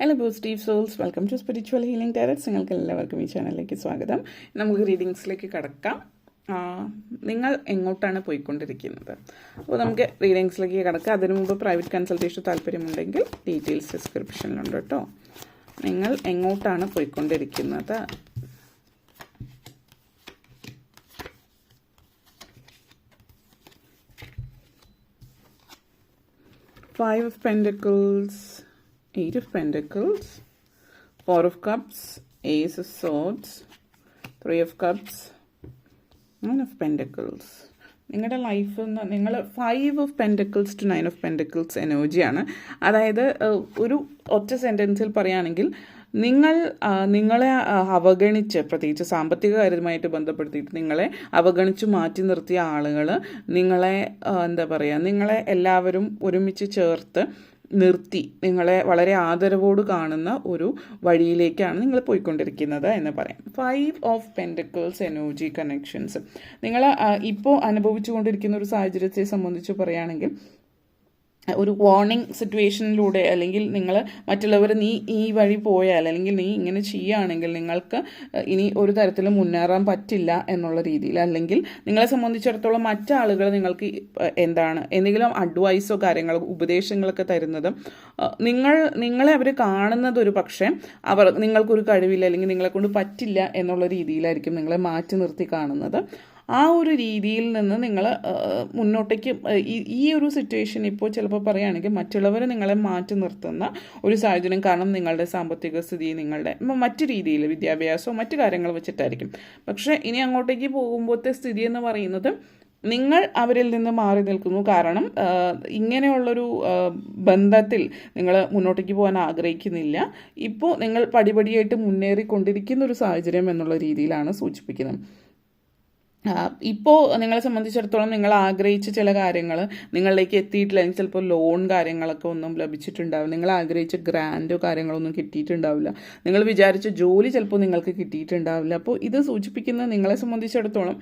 Hello positive souls welcome to spiritual healing directs നിങ്ങൾക്ക് എല്ലാവർക്കും ഈ ചാനലിലേക്ക് സ്വാഗതം. നമുക്ക് റീഡിങ്സിലേക്ക് കടക്കാം. നിങ്ങൾ എങ്ങോട്ടാണ് പോയിക്കൊണ്ടിരിക്കുന്നത്? അപ്പോൾ നമുക്ക് റീഡിങ്സിലേക്ക് കടക്കാം. അതിനു മുമ്പ് പ്രൈവറ്റ് കൺസൾട്ടേഷൻ താല്പര്യമുണ്ടെങ്കിൽ ഡീറ്റെയിൽസ് ഡിസ്ക്രിപ്ഷനിലുണ്ട് കേട്ടോ. നിങ്ങൾ എങ്ങോട്ടാണ് പോയിക്കൊണ്ടിരിക്കുന്നത്? Five of Pentacles, Eight of Pentacles, Four of Cups, Ace of Swords, Three of Cups, Nine of Pentacles. നിങ്ങളുടെ ലൈഫ് നിങ്ങൾ five of pentacles to nine of pentacles എനർജിയാണ് അതായത് ഒരു ഒറ്റ സെന്റൻസിൽ പറയുകയാണെങ്കിൽ നിങ്ങൾ നിങ്ങളെ അവഗണിച്ച് പ്രത്യേകിച്ച് സാമ്പത്തിക കാര്യമായിട്ട് ബന്ധപ്പെടുത്തിയിട്ട് നിങ്ങളെ അവഗണിച്ച് മാറ്റി നിർത്തിയ ആളുകൾ നിങ്ങളെ എന്താ പറയുക നിങ്ങളെ എല്ലാവരും ഒരുമിച്ച് ചേർത്ത് നിർത്തി നിങ്ങളെ വളരെ ആദരവോട് കാണുന്ന ഒരു വഴിയിലേക്കാണ് നിങ്ങൾ പോയിക്കൊണ്ടിരിക്കുന്നത് എന്ന് പറയാം. Five of pentacles energy connections നിങ്ങൾ ഇപ്പോൾ അനുഭവിച്ചുകൊണ്ടിരിക്കുന്ന ഒരു സാഹചര്യത്തെ സംബന്ധിച്ച് പറയുകയാണെങ്കിൽ ഒരു വാർണിംഗ് സിറ്റുവേഷനിലൂടെ അല്ലെങ്കിൽ നിങ്ങൾ മറ്റുള്ളവർ നീ ഈ വഴി പോയാൽ അല്ലെങ്കിൽ നീ ഇങ്ങനെ ചെയ്യുകയാണെങ്കിൽ നിങ്ങൾക്ക് ഇനി ഒരു തരത്തിലും മുന്നേറാൻ പറ്റില്ല എന്നുള്ള രീതിയിൽ. അല്ലെങ്കിൽ നിങ്ങളെ സംബന്ധിച്ചിടത്തോളം മറ്റാളുകൾ നിങ്ങൾക്ക് എന്താണ് എന്തെങ്കിലും അഡ്വൈസോ കാര്യങ്ങളോ ഉപദേശങ്ങളൊക്കെ തരുന്നതും നിങ്ങൾ നിങ്ങളെ അവർ കാണുന്നത് ഒരു പക്ഷേ അവർ നിങ്ങൾക്കൊരു കഴിവില്ല അല്ലെങ്കിൽ നിങ്ങളെ കൊണ്ട് പറ്റില്ല എന്നുള്ള രീതിയിലായിരിക്കും നിങ്ങളെ മാറ്റി നിർത്തി കാണുന്നത്. ആ ഒരു രീതിയിൽ നിന്ന് നിങ്ങൾ മുന്നോട്ടേക്ക് ഈ ഒരു സിറ്റുവേഷൻ ഇപ്പോൾ ചിലപ്പോൾ പറയുകയാണെങ്കിൽ മറ്റുള്ളവർ നിങ്ങളെ മാറ്റി നിർത്തുന്ന ഒരു സാഹചര്യം കാരണം നിങ്ങളുടെ സാമ്പത്തിക സ്ഥിതി നിങ്ങളുടെ മറ്റു രീതിയിൽ വിദ്യാഭ്യാസവും മറ്റു കാര്യങ്ങൾ വെച്ചിട്ടായിരിക്കും. പക്ഷേ ഇനി അങ്ങോട്ടേക്ക് പോകുമ്പോഴത്തെ സ്ഥിതി എന്ന് പറയുന്നത് നിങ്ങൾ അവരിൽ നിന്ന് മാറി നിൽക്കുന്നു. കാരണം ഇങ്ങനെയുള്ളൊരു ബന്ധത്തിൽ നിങ്ങൾ മുന്നോട്ടേക്ക് പോകാൻ ആഗ്രഹിക്കുന്നില്ല. ഇപ്പോൾ നിങ്ങൾ പടിപടിയായിട്ട് മുന്നേറിക്കൊണ്ടിരിക്കുന്ന ഒരു സാഹചര്യം എന്നുള്ള രീതിയിലാണ് സൂചിപ്പിക്കുന്നത്. ഇപ്പോൾ നിങ്ങളെ സംബന്ധിച്ചിടത്തോളം നിങ്ങൾ ആഗ്രഹിച്ച ചില കാര്യങ്ങൾ നിങ്ങളിലേക്ക് എത്തിയിട്ടില്ല. അല്ലെങ്കിൽ ചിലപ്പോൾ ലോൺ കാര്യങ്ങളൊക്കെ ഒന്നും ലഭിച്ചിട്ടുണ്ടാവില്ല. നിങ്ങൾ ആഗ്രഹിച്ച ഗ്രാൻഡോ കാര്യങ്ങളൊന്നും കിട്ടിയിട്ടുണ്ടാവില്ല. നിങ്ങൾ വിചാരിച്ച ജോലി ചിലപ്പോൾ നിങ്ങൾക്ക് കിട്ടിയിട്ടുണ്ടാവില്ല. അപ്പോൾ ഇത് സൂചിപ്പിക്കുന്നത് നിങ്ങളെ സംബന്ധിച്ചിടത്തോളം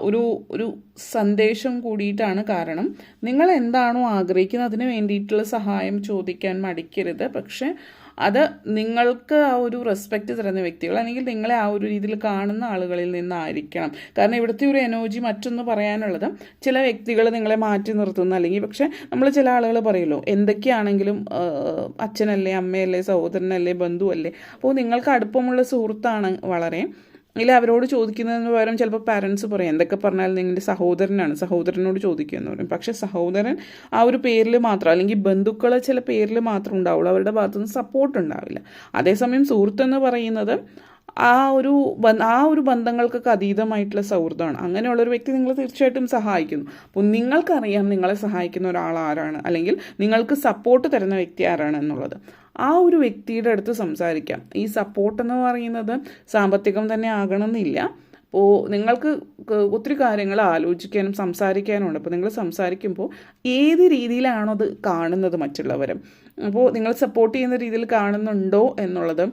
ഒരു ഒരു സന്ദേശം കൂടിയിട്ടാണ് കാരണം നിങ്ങൾ എന്താണോ ആഗ്രഹിക്കുന്നത് അതിന് വേണ്ടിയിട്ടുള്ള സഹായം ചോദിക്കാൻ മടിക്കരുത്. പക്ഷേ അത് നിങ്ങൾക്ക് ആ ഒരു റെസ്പെക്റ്റ് തരുന്ന വ്യക്തികൾ അല്ലെങ്കിൽ നിങ്ങളെ ആ ഒരു രീതിയിൽ കാണുന്ന ആളുകളിൽ നിന്നായിരിക്കണം. കാരണം ഇവിടുത്തെ ഒരു എനർജി മറ്റൊന്ന് പറയാനുള്ളത് ചില വ്യക്തികൾ നിങ്ങളെ മാറ്റി നിർത്തുന്ന അല്ലെങ്കിൽ പക്ഷേ നമ്മൾ ചില ആളുകൾ പറയുമല്ലോ എന്തൊക്കെയാണെങ്കിലും അച്ഛനല്ലേ അമ്മയല്ലേ സഹോദരനല്ലേ ബന്ധുവല്ലേ? അപ്പോൾ നിങ്ങൾക്ക് അടുപ്പമുള്ള സുഹൃത്താണ് വളരെ. ഇല്ല അവരോട് ചോദിക്കുന്നതിന് പകരം ചിലപ്പോൾ പാരൻസ് പറയും എന്തൊക്കെ പറഞ്ഞാലും നിങ്ങളുടെ സഹോദരനാണ് സഹോദരനോട് ചോദിക്കുമെന്ന് പറയും. പക്ഷേ സഹോദരൻ ആ ഒരു പേരിൽ മാത്രം അല്ലെങ്കിൽ ബന്ധുക്കളെ ചില പേരിൽ മാത്രം ഉണ്ടാവുള്ളൂ അവരുടെ ഭാഗത്തുനിന്ന് സപ്പോർട്ട് ഉണ്ടാവില്ല. അതേസമയം സുഹൃത്തെന്ന് പറയുന്നത് ആ ഒരു ആ ഒരു ബന്ധങ്ങൾക്കൊക്കെ അതീതമായിട്ടുള്ള സൗഹൃദമാണ്. അങ്ങനെയുള്ള ഒരു വ്യക്തി നിങ്ങളെ തീർച്ചയായിട്ടും സഹായിക്കുന്നു. അപ്പോൾ നിങ്ങൾക്കറിയാം നിങ്ങളെ സഹായിക്കുന്ന ഒരാൾ ആരാണ് അല്ലെങ്കിൽ നിങ്ങൾക്ക് സപ്പോർട്ട് തരുന്ന വ്യക്തി ആരാണ് എന്നുള്ളത്. ആ ഒരു വ്യക്തിയുടെ അടുത്ത് സംസാരിക്കാം. ഈ സപ്പോർട്ട് എന്ന് പറയുന്നത് സാമ്പത്തികം തന്നെ ആകണമെന്നില്ല. അപ്പോൾ നിങ്ങൾക്ക് ഒത്തിരി കാര്യങ്ങൾ ആലോചിക്കാനും സംസാരിക്കാനും ഉണ്ട് അപ്പോൾ നിങ്ങൾ സംസാരിക്കുമ്പോൾ ഏത് രീതിയിലാണോ അത് കാണുന്നത് മറ്റുള്ളവരും. അപ്പോൾ നിങ്ങൾ സപ്പോർട്ട് ചെയ്യുന്ന രീതിയിൽ കാണുന്നുണ്ടോ എന്നുള്ളത്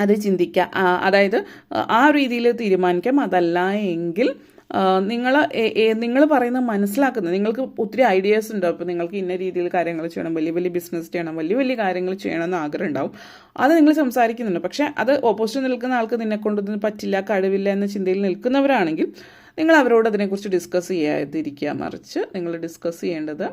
അത് ചിന്തിക്കുക അതായത് ആ രീതിയിൽ തീരുമാനിക്കാം. അതല്ല എങ്കിൽ നിങ്ങൾ നിങ്ങൾ പറയുന്ന മനസ്സിലാക്കുന്നത് നിങ്ങൾക്ക് ഒത്തിരി ഐഡിയാസ് ഉണ്ടാവും അപ്പോൾ നിങ്ങൾക്ക് ഇന്ന രീതിയിൽ കാര്യങ്ങൾ ചെയ്യണം വലിയ വലിയ ബിസിനസ് ചെയ്യണം വലിയ വലിയ കാര്യങ്ങൾ ചെയ്യണം എന്ന് ആഗ്രഹം ഉണ്ടാവും. അത് നിങ്ങൾ സംസാരിക്കുന്നുണ്ട്. പക്ഷേ അത് ഓപ്പോസിറ്റ് നിൽക്കുന്ന ആൾക്ക് നിന്നെ കൊണ്ടൊന്നും പറ്റില്ല കഴിവില്ല എന്ന ചിന്തയിൽ നിൽക്കുന്നവരാണെങ്കിൽ നിങ്ങൾ അവരോട് അതിനെക്കുറിച്ച് ഡിസ്കസ് ചെയ്യാതിരിക്കുക. മറിച്ച് നിങ്ങൾ ഡിസ്കസ് ചെയ്യേണ്ടത്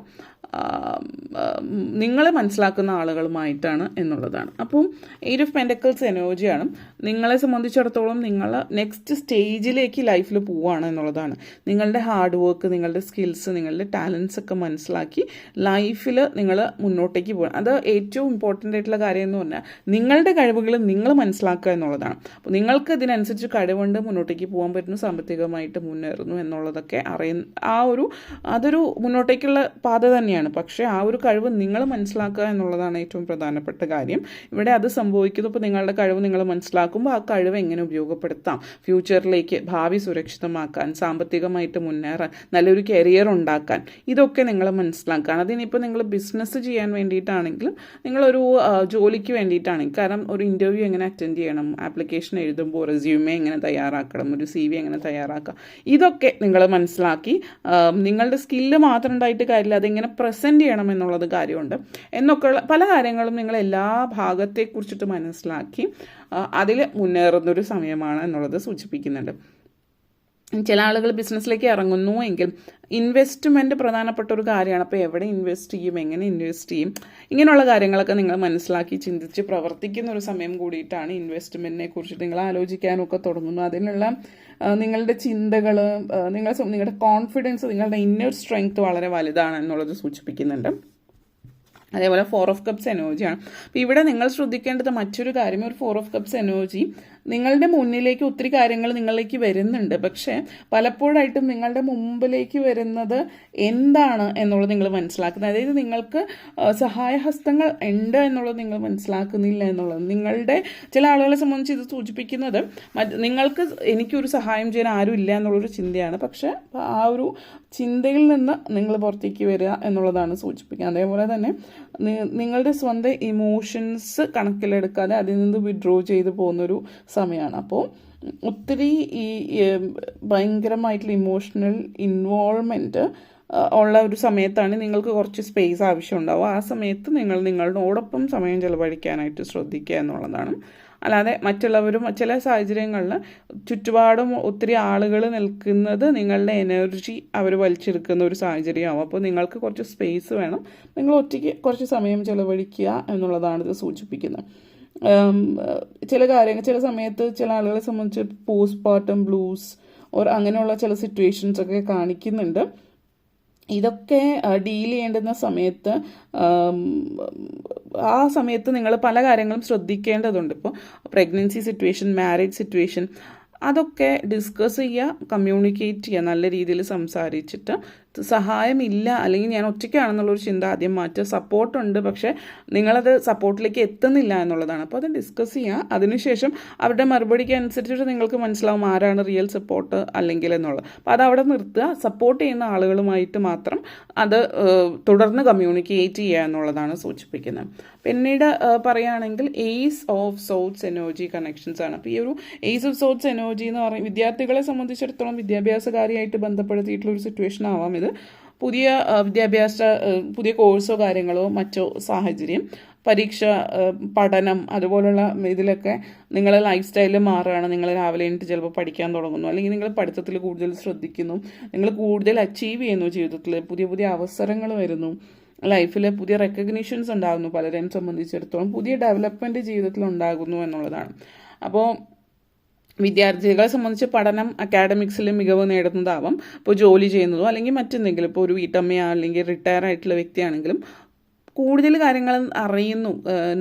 നിങ്ങളെ മനസ്സിലാക്കുന്ന ആളുകളുമായിട്ടാണ് എന്നുള്ളതാണ്. അപ്പം എയ്റ്റ് ഓഫ് പെൻഡക്കിൾസ് എനർജിയാണ് നിങ്ങളെ സംബന്ധിച്ചിടത്തോളം നിങ്ങൾ നെക്സ്റ്റ് സ്റ്റേജിലേക്ക് ലൈഫിൽ പോവുകയാണ് എന്നുള്ളതാണ്. നിങ്ങളുടെ ഹാർഡ് വർക്ക് നിങ്ങളുടെ സ്കിൽസ് നിങ്ങളുടെ ടാലൻസ് ഒക്കെ മനസ്സിലാക്കി ലൈഫിൽ നിങ്ങൾ മുന്നോട്ടേക്ക് പോകണം അത് ഏറ്റവും ഇമ്പോർട്ടന്റ് ആയിട്ടുള്ള കാര്യം എന്ന് പറഞ്ഞാൽ നിങ്ങളുടെ കഴിവുകൾ നിങ്ങൾ മനസ്സിലാക്കുക എന്നുള്ളതാണ്. അപ്പോൾ നിങ്ങൾക്ക് ഇതിനനുസരിച്ച് കഴിവുണ്ട് മുന്നോട്ടേക്ക് പോകാൻ പറ്റുന്നു സാമ്പത്തികമായിട്ട് മുന്നേറുന്നു എന്നുള്ളതൊക്കെ അറിയുന്ന ആ ഒരു അതൊരു മുന്നോട്ടേക്കുള്ള പാത തന്നെയാണ്. പക്ഷേ ആ ഒരു കഴിവ് നിങ്ങൾ മനസ്സിലാക്കുക എന്നുള്ളതാണ് ഏറ്റവും പ്രധാനപ്പെട്ട കാര്യം. ഇവിടെ അത് സംഭവിക്കുന്നു. ഇപ്പോൾ നിങ്ങളുടെ കഴിവ് നിങ്ങൾ മനസ്സിലാക്കുമ്പോൾ ആ കഴിവ് എങ്ങനെ ഉപയോഗപ്പെടുത്താം? ഫ്യൂച്ചറിലേക്ക് ഭാവി സുരക്ഷിതമാക്കാൻ സാമ്പത്തികമായിട്ട് മുന്നേറാൻ നല്ലൊരു കരിയർ ഉണ്ടാക്കാൻ ഇതൊക്കെ നിങ്ങൾ മനസ്സിലാക്കാൻ. അതിനിപ്പോൾ നിങ്ങൾ ബിസിനസ് ചെയ്യാൻ വേണ്ടിയിട്ടാണെങ്കിലും നിങ്ങളൊരു ജോലിക്ക് വേണ്ടിയിട്ടാണെങ്കിൽ കാരണം ഒരു ഇന്റർവ്യൂ എങ്ങനെ അറ്റൻഡ് ചെയ്യണം? ആപ്ലിക്കേഷൻ എഴുതുമ്പോൾ റെസ്യൂമേ എങ്ങനെ തയ്യാറാക്കണം? ഒരു സി വി എങ്ങനെ തയ്യാറാക്കാം? ഇതൊക്കെ നിങ്ങൾ മനസ്സിലാക്കി നിങ്ങളുടെ സ്കില്ല് മാത്രം ഉണ്ടായിട്ട് കാര്യമില്ല. അതെങ്ങനെ പ്രസന്റ് ചെയ്യണം എന്നുള്ളത് കാര്യമുണ്ട്. എന്നൊക്കെയുള്ള പല കാര്യങ്ങളും നിങ്ങൾ എല്ലാ ഭാഗത്തെക്കുറിച്ചിട്ട് മനസ്സിലാക്കി അതിൽ മുന്നേറുന്നൊരു സമയമാണ് എന്നുള്ളത് സൂചിപ്പിക്കുന്നുണ്ട്. ചില ആളുകൾ ബിസിനസ്സിലേക്ക് ഇറങ്ങുന്നു എങ്കിൽ ഇൻവെസ്റ്റ്മെന്റ് പ്രധാനപ്പെട്ട ഒരു കാര്യമാണ്. അപ്പോൾ എവിടെ ഇൻവെസ്റ്റ് ചെയ്യും? എങ്ങനെ ഇൻവെസ്റ്റ് ചെയ്യും? ഇങ്ങനെയുള്ള കാര്യങ്ങളൊക്കെ നിങ്ങൾ മനസ്സിലാക്കി ചിന്തിച്ച് പ്രവർത്തിക്കുന്ന ഒരു സമയം കൂടിയിട്ടാണ് ഇൻവെസ്റ്റ്മെന്റിനെ കുറിച്ചിട്ട് നിങ്ങൾ ആലോചിക്കാനൊക്കെ തുടങ്ങുന്നു അതിനുള്ള നിങ്ങളുടെ ചിന്തകൾ നിങ്ങൾ നിങ്ങളുടെ കോൺഫിഡൻസ് നിങ്ങളുടെ ഇന്നർ സ്ട്രെങ്ത് വളരെ വലുതാണ് എന്നുള്ളത് സൂചിപ്പിക്കുന്നുണ്ട്. അതേപോലെ ഫോർ ഓഫ് കപ്സ് എനർജിയാണ് അപ്പോൾ ഇവിടെ നിങ്ങൾ ശ്രദ്ധിക്കേണ്ടത് മറ്റൊരു കാര്യം ഒരു ഫോർ ഓഫ് കപ്സ് എനർജി നിങ്ങളുടെ മുന്നിലേക്ക് ഒത്തിരി കാര്യങ്ങൾ നിങ്ങളിലേക്ക് വരുന്നുണ്ട്. പക്ഷേ പലപ്പോഴായിട്ടും നിങ്ങളുടെ മുമ്പിലേക്ക് വരുന്നത് എന്താണ് എന്നുള്ളത് നിങ്ങൾ മനസ്സിലാക്കുന്നത്. അതായത് നിങ്ങൾക്ക് സഹായഹസ്തങ്ങൾ ഉണ്ട് എന്നുള്ളത് നിങ്ങൾ മനസ്സിലാക്കുന്നില്ല എന്നുള്ളത്. നിങ്ങളുടെ ചില ആളുകളെ സംബന്ധിച്ച് ഇത് സൂചിപ്പിക്കുന്നത് നിങ്ങൾക്ക് എനിക്കൊരു സഹായം ചെയ്യാൻ ആരും ഇല്ല എന്നുള്ളൊരു ചിന്തയാണ്. പക്ഷേ ആ ഒരു ചിന്തയിൽ നിന്ന് നിങ്ങൾ പുറത്തേക്ക് വരിക എന്നുള്ളതാണ് സൂചിപ്പിക്കുന്നത്. അതേപോലെ തന്നെ നിങ്ങളുടെ സ്വന്തം ഇമോഷൻസ് കണക്കിലെടുക്കാതെ അതിൽ നിന്ന് വിഡ്രോ ചെയ്ത് പോകുന്നൊരു സമയമാണ് അപ്പോൾ ഒത്തിരി ഈ ഭയങ്കരമായിട്ടുള്ള ഇമോഷണൽ ഇൻവോൾവ്മെന്റ് ഉള്ള ഒരു സമയത്താണ് നിങ്ങൾക്ക് കുറച്ച് സ്പേസ് ആവശ്യമുണ്ടാവുക. ആ സമയത്ത് നിങ്ങൾ നിങ്ങളോടൊപ്പം സമയം ചെലവഴിക്കാനായിട്ട് ശ്രദ്ധിക്കുക എന്നുള്ളതാണ്. അല്ലാതെ മറ്റുള്ളവരും ചില സാഹചര്യങ്ങളിൽ ചുറ്റുപാടും ഒത്തിരി ആളുകൾ നിൽക്കുന്നത് നിങ്ങളുടെ എനർജി അവർ വലിച്ചെടുക്കുന്ന ഒരു സാഹചര്യമാവും. അപ്പോൾ നിങ്ങൾക്ക് കുറച്ച് സ്പേസ് വേണം. നിങ്ങൾ ഒറ്റയ്ക്ക് കുറച്ച് സമയം ചിലവഴിക്കുക എന്നുള്ളതാണ് ഇത് സൂചിപ്പിക്കുന്നത്. ചില കാര്യങ്ങൾ ചില സമയത്ത് ചില ആളുകളെ സംബന്ധിച്ച് പോസ്റ്റ് പാർട്ടം ബ്ലൂസ് ഓർ അങ്ങനെയുള്ള ചില സിറ്റുവേഷൻസ് ഒക്കെ കാണിക്കുന്നുണ്ട്. ഇതൊക്കെ ഡീൽ ചെയ്യേണ്ടുന്ന സമയത്ത് ആ സമയത്ത് നിങ്ങൾ പല കാര്യങ്ങളും ശ്രദ്ധിക്കേണ്ടതുണ്ട്. ഇപ്പോൾ പ്രഗ്നൻസി സിറ്റുവേഷൻ മാരേജ് സിറ്റുവേഷൻ അതൊക്കെ ഡിസ്കസ് ചെയ്യുക കമ്മ്യൂണിക്കേറ്റ് ചെയ്യുക നല്ല രീതിയിൽ സംസാരിച്ചിട്ട് സഹായമില്ല അല്ലെങ്കിൽ ഞാൻ ഒറ്റയ്ക്കാണെന്നുള്ളൊരു ചിന്ത ആദ്യം മാറ്റുക. സപ്പോർട്ടുണ്ട് പക്ഷേ നിങ്ങളത് സപ്പോർട്ടിലേക്ക് എത്തുന്നില്ല എന്നുള്ളതാണ്. അപ്പോൾ അത് ഡിസ്കസ് ചെയ്യുക. അതിനുശേഷം അവരുടെ മറുപടിക്ക് അനുസരിച്ചിട്ട് നിങ്ങൾക്ക് മനസ്സിലാവും ആരാണ് റിയൽ സപ്പോർട്ട് അല്ലെങ്കിൽ എന്നുള്ളത്. അപ്പോൾ അത് അവിടെ നിർത്തുക. സപ്പോർട്ട് ചെയ്യുന്ന ആളുകളുമായിട്ട് മാത്രം അത് തുടർന്ന് കമ്മ്യൂണിക്കേറ്റ് ചെയ്യുക എന്നുള്ളതാണ് സൂചിപ്പിക്കുന്നത്. പിന്നീട് പറയുകയാണെങ്കിൽ ace of swords energy connections ആണ്. അപ്പോൾ ഈ ഒരു എയ്സ് ഓഫ് സോട്ട്സ് എനർജി എന്ന് പറയും വിദ്യാർത്ഥികളെ സംബന്ധിച്ചിടത്തോളം വിദ്യാഭ്യാസകാരിയായിട്ട് ബന്ധപ്പെടുത്തിയിട്ടുള്ള ഒരു സിറ്റുവേഷൻ ആവാം ഇത് പുതിയ വിദ്യാഭ്യാസ പുതിയ കോഴ്സോ കാര്യങ്ങളോ മറ്റോ സാഹചര്യം പരീക്ഷ പഠനം അതുപോലുള്ള ഇതിലൊക്കെ നിങ്ങളെ ലൈഫ് സ്റ്റൈൽ മാറുകയാണ്. നിങ്ങൾ രാവിലെ എണീറ്റ് ചിലപ്പോൾ പഠിക്കാൻ തുടങ്ങുന്നു. അല്ലെങ്കിൽ നിങ്ങൾ പഠിത്തത്തിൽ കൂടുതൽ ശ്രദ്ധിക്കുന്നു. നിങ്ങൾ കൂടുതൽ അച്ചീവ് ചെയ്യുന്നു ജീവിതത്തിൽ പുതിയ പുതിയ അവസരങ്ങൾ വരുന്നു. ലൈഫിൽ പുതിയ റെക്കഗ്നീഷൻസ് ഉണ്ടാകുന്നു പലരെയും സംബന്ധിച്ചിടത്തോളം. പുതിയ ഡെവലപ്മെന്റ് ജീവിതത്തിൽ ഉണ്ടാകുന്നു എന്നുള്ളതാണ്. അപ്പോൾ വിദ്യാർത്ഥികളെ സംബന്ധിച്ച് പഠനം അക്കാഡമിക്സിൽ മികവ് നേടുന്നതാവാം. ഇപ്പോൾ ജോലി ചെയ്യുന്നതോ അല്ലെങ്കിൽ മറ്റെന്തെങ്കിലും ഇപ്പോൾ ഒരു വീട്ടമ്മയോ അല്ലെങ്കിൽ റിട്ടയർ ആയിട്ടുള്ള വ്യക്തിയാണെങ്കിലും കൂടുതൽ കാര്യങ്ങൾ അറിയുന്നു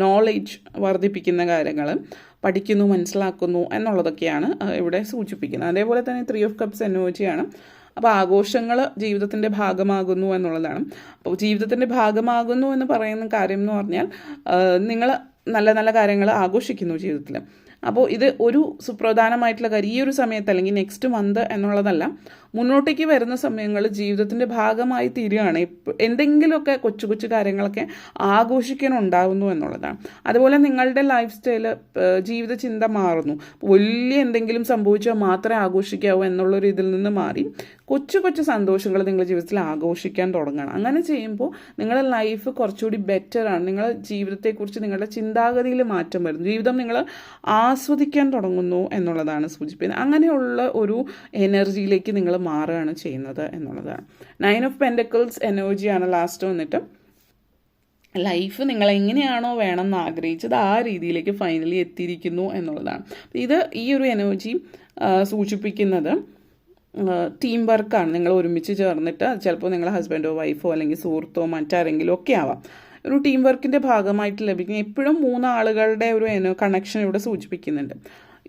നോളേജ് വർദ്ധിപ്പിക്കുന്ന കാര്യങ്ങൾ പഠിക്കുന്നു മനസ്സിലാക്കുന്നു എന്നുള്ളതൊക്കെയാണ് ഇവിടെ സൂചിപ്പിക്കുന്നത്. അതേപോലെ തന്നെ ത്രീ ഓഫ് കപ്സ് അനുഭവിച്ചാണ് അപ്പോൾ ആഘോഷങ്ങൾ ജീവിതത്തിന്റെ ഭാഗമാകുന്നു എന്നുള്ളതാണ്. അപ്പോൾ ജീവിതത്തിന്റെ ഭാഗമാകുന്നു എന്ന് പറയുന്ന കാര്യം എന്ന് പറഞ്ഞാൽ നിങ്ങൾ നല്ല നല്ല കാര്യങ്ങൾ ആഘോഷിക്കുന്നു ജീവിതത്തിൽ അപ്പോൾ ഇത് ഒരു സുപ്രധാനമായിട്ടുള്ള കാര്യം. ഈ ഒരു സമയത്ത് അല്ലെങ്കിൽ നെക്സ്റ്റ് മന്ത് എന്നുള്ളതല്ല മുന്നോട്ടേക്ക് വരുന്ന സമയങ്ങൾ ജീവിതത്തിന്റെ ഭാഗമായി തീരുകയാണ്. എന്തെങ്കിലുമൊക്കെ കൊച്ചു കൊച്ചു കാര്യങ്ങളൊക്കെ ആഘോഷിക്കാൻ ഉണ്ടാകുന്നു എന്നുള്ളതാണ്. അതുപോലെ നിങ്ങളുടെ ലൈഫ് സ്റ്റൈൽ ജീവിത ചിന്ത മാറുന്നു. വലിയ എന്തെങ്കിലും സംഭവിച്ചാൽ മാത്രമേ ആഘോഷിക്കാവൂ എന്നുള്ളൊരു ഇതിൽ നിന്ന് മാറി കൊച്ചു കൊച്ചു സന്തോഷങ്ങൾ നിങ്ങളുടെ ജീവിതത്തിൽ ആഘോഷിക്കാൻ തുടങ്ങണം. അങ്ങനെ ചെയ്യുമ്പോൾ നിങ്ങളുടെ ലൈഫ് കുറച്ചുകൂടി ബെറ്ററാണ് നിങ്ങളുടെ ജീവിതത്തെക്കുറിച്ച് നിങ്ങളുടെ ചിന്താഗതിയിൽ മാറ്റം വരുന്നു. ജീവിതം നിങ്ങൾ ആസ്വദിക്കാൻ തുടങ്ങുന്നു എന്നുള്ളതാണ് സൂചിപ്പിക്കുന്നത്. അങ്ങനെയുള്ള ഒരു എനർജിയിലേക്ക് നിങ്ങൾ മാറുകയാണ് ചെയ്യുന്നത് എന്നുള്ളതാണ് നയൻ ഓഫ് പെൻഡക്കിൾസ് എനർജിയാണ് ലാസ്റ്റ് വന്നിട്ട്. ലൈഫ് നിങ്ങൾ എങ്ങനെയാണോ വേണമെന്ന് ആഗ്രഹിച്ചത് ആ രീതിയിലേക്ക് ഫൈനലി എത്തിയിരിക്കുന്നു എന്നുള്ളതാണ്. ഇത് ഈ ഒരു എനർജി സൂചിപ്പിക്കുന്നത് ടീം വർക്കാണ് നിങ്ങൾ ഒരുമിച്ച് ചേർന്നിട്ട് ചിലപ്പോൾ നിങ്ങളുടെ ഹസ്ബൻഡോ വൈഫോ അല്ലെങ്കിൽ സുഹൃത്തോ മറ്റാരെങ്കിലും ഒക്കെ ആവാം. ഒരു ടീം വർക്കിന്റെ ഭാഗമായിട്ട് ലഭിക്കുന്ന എപ്പോഴും മൂന്നാളുകളുടെ ഒരു കണക്ഷൻ ഇവിടെ സൂചിപ്പിക്കുന്നുണ്ട്.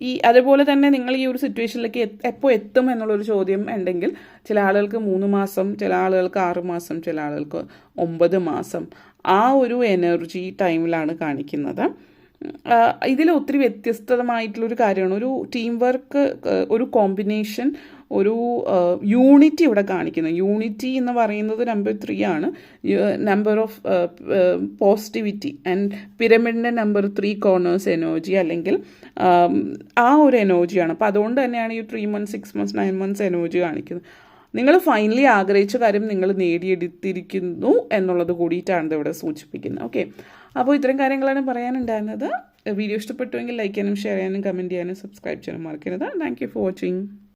ഈ അതുപോലെ തന്നെ നിങ്ങൾ ഈ ഒരു സിറ്റുവേഷനിലേക്ക് എപ്പോൾ എത്തും എന്നുള്ളൊരു ചോദ്യം ഉണ്ടെങ്കിൽ ചില ആളുകൾക്ക് മൂന്ന് മാസം ചില ആളുകൾക്ക് ആറ് മാസം ചില ആളുകൾക്ക് ഒമ്പത് മാസം ആ ഒരു എനർജി ടൈമിലാണ് കാണിക്കുന്നത്. ഇതിൽ ഒത്തിരി വ്യത്യസ്തമായിട്ടുള്ളൊരു കാര്യമാണ്. ഒരു ടീം വർക്ക് ഒരു കോമ്പിനേഷൻ ഒരു യൂണിറ്റി ഇവിടെ കാണിക്കുന്നത്. യൂണിറ്റി എന്ന് പറയുന്നത് നമ്പർ ത്രീ ആണ്. നമ്പർ ഓഫ് പോസിറ്റിവിറ്റി ആൻഡ് പിരമിഡിന്റെ നമ്പർ ത്രീ കോർണേഴ്സ് എനർജി അല്ലെങ്കിൽ ആ ഒരു എനർജിയാണ് അപ്പോൾ അതുകൊണ്ട് തന്നെയാണ് ഈ three months six months nine months energy കാണിക്കുന്നത്. നിങ്ങൾ ഫൈനലി ആഗ്രഹിച്ച കാര്യം നിങ്ങൾ നേടിയെടുത്തിരിക്കുന്നു എന്നുള്ളത് കൂടിയിട്ടാണ് ഇവിടെ സൂചിപ്പിക്കുന്നത്. ഓക്കെ അപ്പോൾ ഇത്തരം കാര്യങ്ങളാണ് പറയാനുണ്ടായിരുന്നത്. വീഡിയോ ഇഷ്ടപ്പെട്ടുവെങ്കിൽ ലൈക്ക് ചെയ്യാനും ഷെയർ ചെയ്യാനും കമന്റ് ചെയ്യാനും സബ്സ്ക്രൈബ് ചെയ്യാനും മറക്കരുത്. Thank you for watching